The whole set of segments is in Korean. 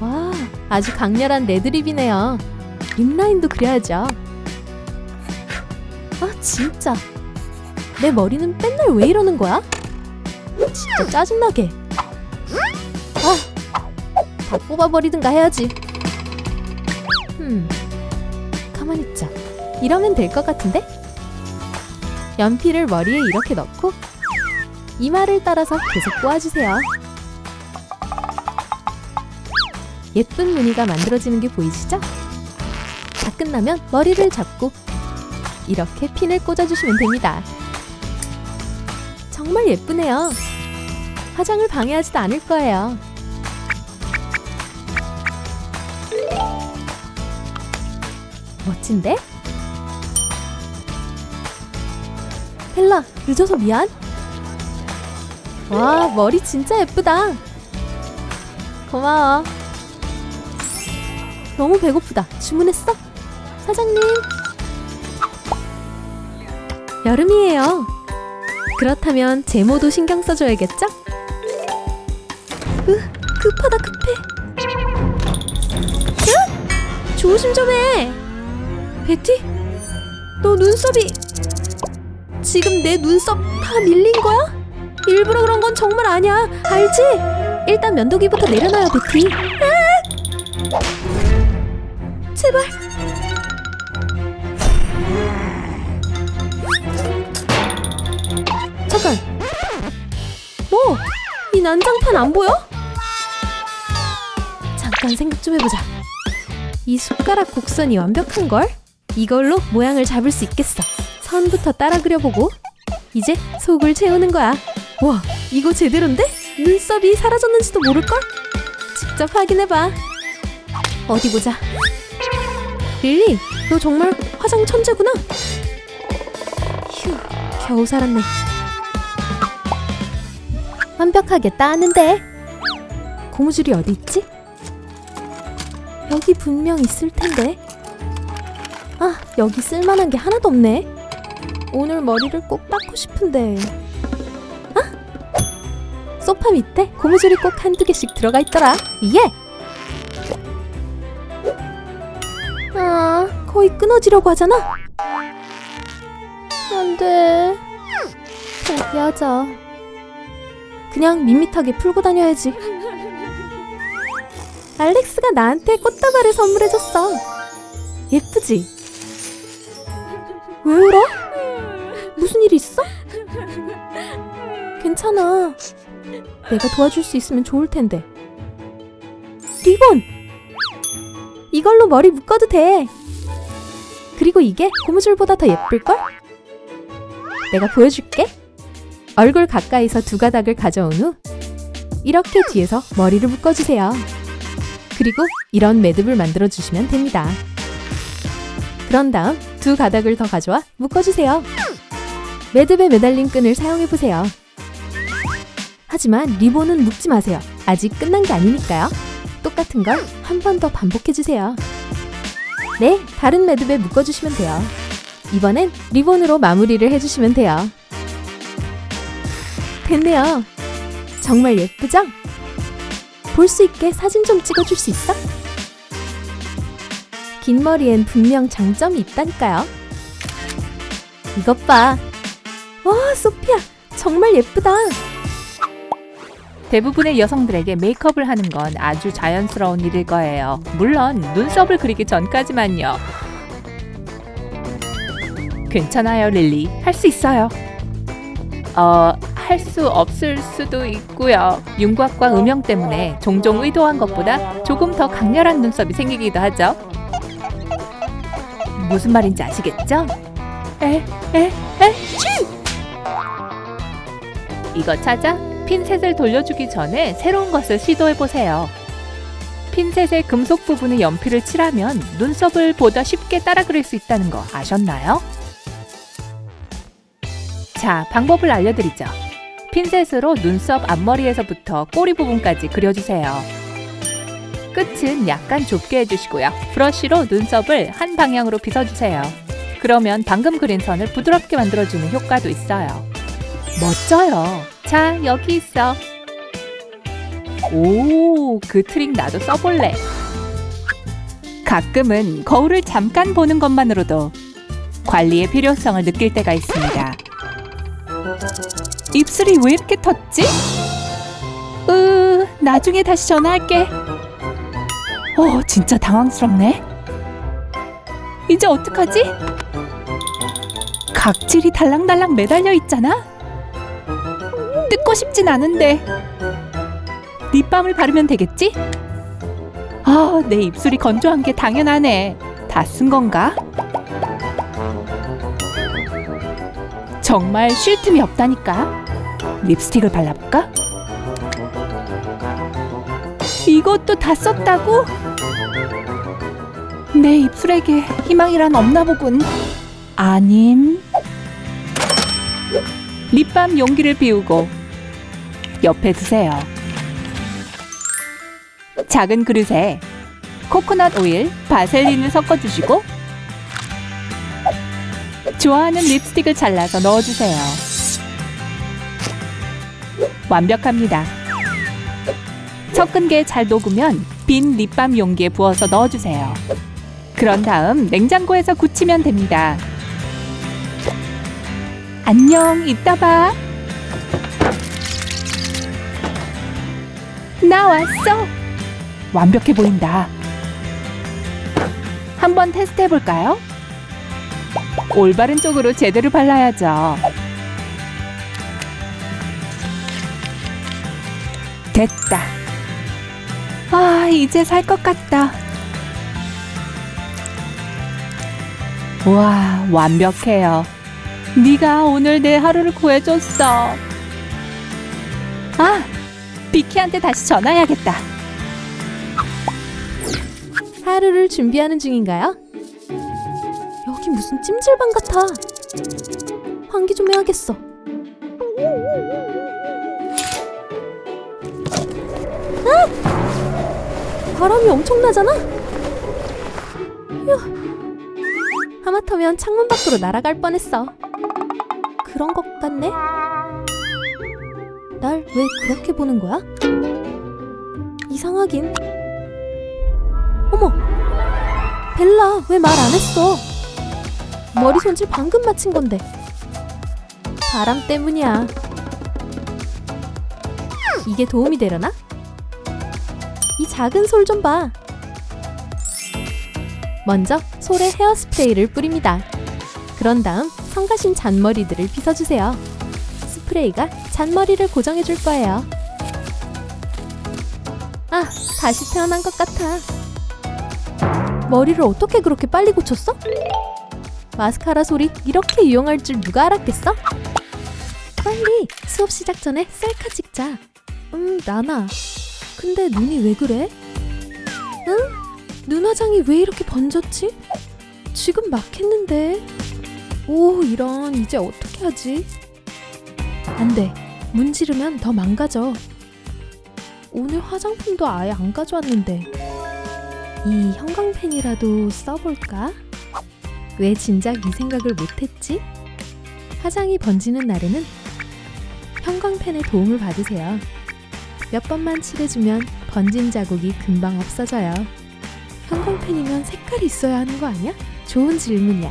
와, 아주 강렬한 레드립이네요. 립라인도 그려야죠. 아, 진짜. 내 머리는 맨날 왜 이러는 거야? 진짜 짜증나게. 아, 다 뽑아버리든가 해야지. 음, 가만히 있자. 이러면 될 것 같은데? 연필을 머리에 이렇게 넣고 이마를 따라서 계속 꼬아주세요. 예쁜 무늬가 만들어지는 게 보이시죠? 다 끝나면 머리를 잡고 이렇게 핀을 꽂아주시면 됩니다. 정말 예쁘네요. 화장을 방해하지도 않을 거예요. 멋진데? 벨라, 늦어서 미안. 와, 머리 진짜 예쁘다. 고마워. 너무 배고프다. 주문했어? 사장님. 여름이에요. 그렇다면 제모도 신경 써줘야겠죠? 으, 급하다 급해. 으, 조심 좀 해. 베티, 너 눈썹이 지금 내 눈썹 다 밀린 거야? 일부러 그런 건 정말 아니야. 알지? 일단 면도기부터 내려놔요, 베티. 아! 제발. 잠깐. 뭐? 이 난장판 안 보여? 잠깐 생각 좀 해보자. 이 숟가락 곡선이 완벽한 걸? 이걸로 모양을 잡을 수 있겠어. 선부터 따라 그려보고 이제 속을 채우는 거야. 와, 이거 제대로인데? 눈썹이 사라졌는지도 모를걸? 직접 확인해봐. 어디 보자. 릴리, 너 정말 화장 천재구나. 휴, 겨우 살았네. 완벽하게 따는데. 고무줄이 어디 있지? 여기 분명 있을 텐데. 아, 여기 쓸만한 게 하나도 없네. 오늘 머리를 꼭 닦고 싶은데. 아? 소파 밑에 고무줄이 꼭 한두 개씩 들어가 있더라. 예! 거의 끊어지려고 하잖아. 안 돼. 포기하자. 그냥 밋밋하게 풀고 다녀야지. 알렉스가 나한테 꽃다발을 선물해줬어. 예쁘지? 왜 울어? 무슨 일 있어? 괜찮아. 내가 도와줄 수 있으면 좋을 텐데. 리본! 이걸로 머리 묶어도 돼. 그리고 이게 고무줄보다 더 예쁠걸? 내가 보여줄게. 얼굴 가까이서 두 가닥을 가져온 후 이렇게 뒤에서 머리를 묶어주세요. 그리고 이런 매듭을 만들어 주시면 됩니다. 그런 다음 두 가닥을 더 가져와 묶어주세요. 매듭에 매달린 끈을 사용해 보세요. 하지만 리본은 묶지 마세요. 아직 끝난 게 아니니까요. 똑같은 걸 한 번 더 반복해 주세요. 네, 다른 매듭에 묶어주시면 돼요. 이번엔 리본으로 마무리를 해주시면 돼요. 됐네요. 정말 예쁘죠? 볼 수 있게 사진 좀 찍어줄 수 있어? 긴 머리엔 분명 장점이 있다니까요. 이것 봐. 와, 소피아. 정말 예쁘다. 대부분의 여성들에게 메이크업을 하는 건 아주 자연스러운 일일 거예요. 물론 눈썹을 그리기 전까지만요. 괜찮아요, 릴리. 할 수 있어요. 어, 할 수 없을 수도 있고요. 윤곽과 음영 때문에 종종 의도한 것보다 조금 더 강렬한 눈썹이 생기기도 하죠. 무슨 말인지 아시겠죠? 에, 에, 에, 치! 이거 찾아 핀셋을 돌려주기 전에 새로운 것을 시도해 보세요. 핀셋의 금속 부분에 연필을 칠하면 눈썹을 보다 쉽게 따라 그릴 수 있다는 거 아셨나요? 자, 방법을 알려드리죠. 핀셋으로 눈썹 앞머리에서부터 꼬리 부분까지 그려주세요. 끝은 약간 좁게 해주시고요. 브러쉬로 눈썹을 한 방향으로 빗어주세요. 그러면 방금 그린 선을 부드럽게 만들어주는 효과도 있어요. 멋져요. 자, 여기 있어. 오, 그 트릭 나도 써볼래. 가끔은 거울을 잠깐 보는 것만으로도 관리의 필요성을 느낄 때가 있습니다. 입술이 왜 이렇게 텄지? 으, 나중에 다시 전화할게. 어, 진짜 당황스럽네. 이제 어떡하지? 각질이 달랑달랑 매달려 있잖아? 뜯고 싶진 않은데. 립밤을 바르면 되겠지? 아, 내 입술이 건조한 게 당연하네. 다 쓴 건가? 정말 쉴 틈이 없다니까. 립스틱을 발라볼까? 이것도 다 썼다고? 내 입술에게 희망이란 없나 보군. 아님. 립밤 용기를 비우고 옆에 두세요. 작은 그릇에 코코넛 오일, 바셀린을 섞어주시고 좋아하는 립스틱을 잘라서 넣어주세요. 완벽합니다. 섞은 게 잘 녹으면 빈 립밤 용기에 부어서 넣어주세요. 그런 다음 냉장고에서 굳히면 됩니다. 안녕, 이따 봐. 나 왔어. 완벽해 보인다. 한번 테스트 해볼까요? 올바른 쪽으로 제대로 발라야죠. 됐다. 아, 이제 살 것 같다. 와, 완벽해요. 네가 오늘 내 하루를 구해줬어. 아, 비키한테 다시 전화해야겠다. 하루를 준비하는 중인가요? 여기 무슨 찜질방 같아. 환기 좀 해야겠어. 아! 바람이 엄청나잖아? 휴. 하마터면 창문 밖으로 날아갈 뻔했어. 그런 것 같네? 날 왜 그렇게 보는 거야? 이상하긴. 어머! 벨라, 왜 말 안 했어? 머리 손질 방금 마친 건데. 바람 때문이야. 이게 도움이 되려나? 이 작은 솔 좀 봐. 먼저 솔에 헤어스프레이를 뿌립니다. 그런 다음 성가신 잔머리들을 빗어주세요. 스프레이가 잔머리를 고정해 줄 거예요. 아, 다시 태어난 것 같아. 머리를 어떻게 그렇게 빨리 고쳤어? 마스카라 솔이 이렇게 유용할 줄 누가 알았겠어? 빨리 수업 시작 전에 셀카 찍자. 음, 나나. 근데 눈이 왜 그래? 응? 눈 화장이 왜 이렇게 번졌지? 지금 막 했는데. 오, 이런 이제 어떻게 하지? 안 돼. 문지르면 더 망가져. 오늘 화장품도 아예 안 가져왔는데. 이 형광펜이라도 써볼까? 왜 진작 이 생각을 못했지? 화장이 번지는 날에는 형광펜의 도움을 받으세요. 몇 번만 칠해주면 번진 자국이 금방 없어져요. 형광펜이면 색깔이 있어야 하는 거 아니야? 좋은 질문이야.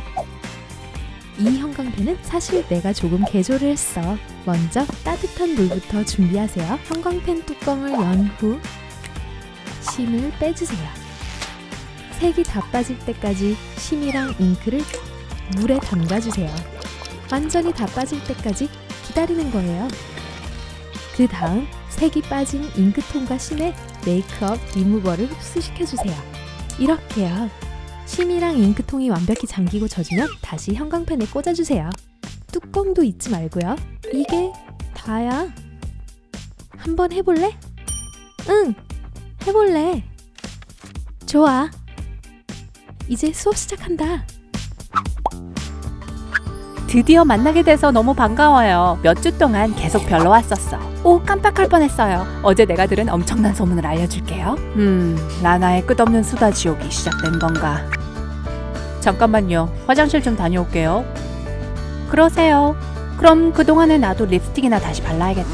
이 형광펜은 사실 내가 조금 개조를 했어. 먼저 따뜻한 물부터 준비하세요. 형광펜 뚜껑을 연 후 심을 빼주세요. 색이 다 빠질 때까지 심이랑 잉크를 물에 담가주세요. 완전히 다 빠질 때까지 기다리는 거예요. 그 다음 색이 빠진 잉크통과 심에 메이크업 리무버를 흡수시켜주세요. 이렇게요. 심이랑 잉크통이 완벽히 잠기고 젖으면 다시 형광펜에 꽂아주세요. 뚜껑도 잊지 말고요. 이게 다야. 한번 해볼래? 응, 해볼래. 좋아. 이제 수업 시작한다. 드디어 만나게 돼서 너무 반가워요. 몇 주 동안 계속 별로 왔었어. 오, 깜빡할 뻔했어요. 어제 내가 들은 엄청난 소문을 알려줄게요. 음, 라나의 끝없는 수다 지옥이 시작된 건가? 잠깐만요. 화장실 좀 다녀올게요. 그러세요. 그럼 그동안에 나도 립스틱이나 다시 발라야겠다.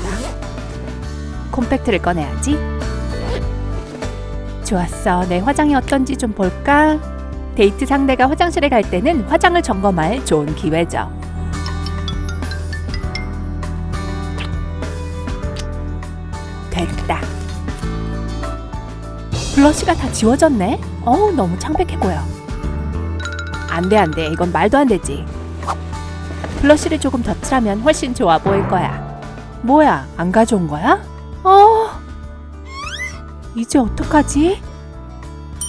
콤팩트를 꺼내야지. 좋았어. 내 화장이 어떤지 좀 볼까? 데이트 상대가 화장실에 갈 때는 화장을 점검할 좋은 기회죠. 됐다. 블러쉬가 다 지워졌네? 어우, 너무 창백해 보여. 안 돼, 안 돼. 이건 말도 안 되지. 블러쉬를 조금 더 칠하면 훨씬 좋아 보일 거야. 뭐야, 안 가져온 거야? 어, 이제 어떡하지?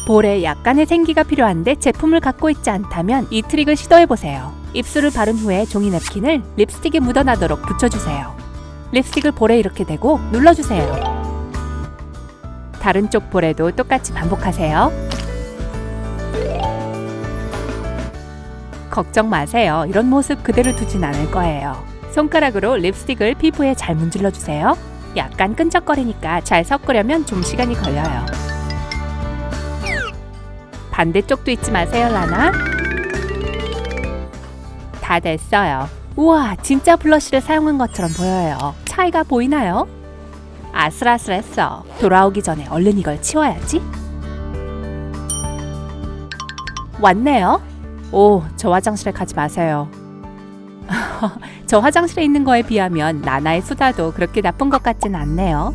볼에 약간의 생기가 필요한데 제품을 갖고 있지 않다면 이 트릭을 시도해보세요. 입술을 바른 후에 종이 냅킨을 립스틱에 묻어나도록 붙여주세요. 립스틱을 볼에 이렇게 대고 눌러주세요. 다른 쪽 볼에도 똑같이 반복하세요. 걱정 마세요. 이런 모습 그대로 두진 않을 거예요. 손가락으로 립스틱을 피부에 잘 문질러 주세요. 약간 끈적거리니까 잘 섞으려면 좀 시간이 걸려요. 반대쪽도 잊지 마세요, 라나. 다 됐어요. 우와, 진짜 블러쉬를 사용한 것처럼 보여요. 차이가 보이나요? 아슬아슬했어. 돌아오기 전에 얼른 이걸 치워야지. 왔네요. 오, 저 화장실에 가지 마세요. 저 화장실에 있는 거에 비하면 나나의 수다도 그렇게 나쁜 것 같진 않네요.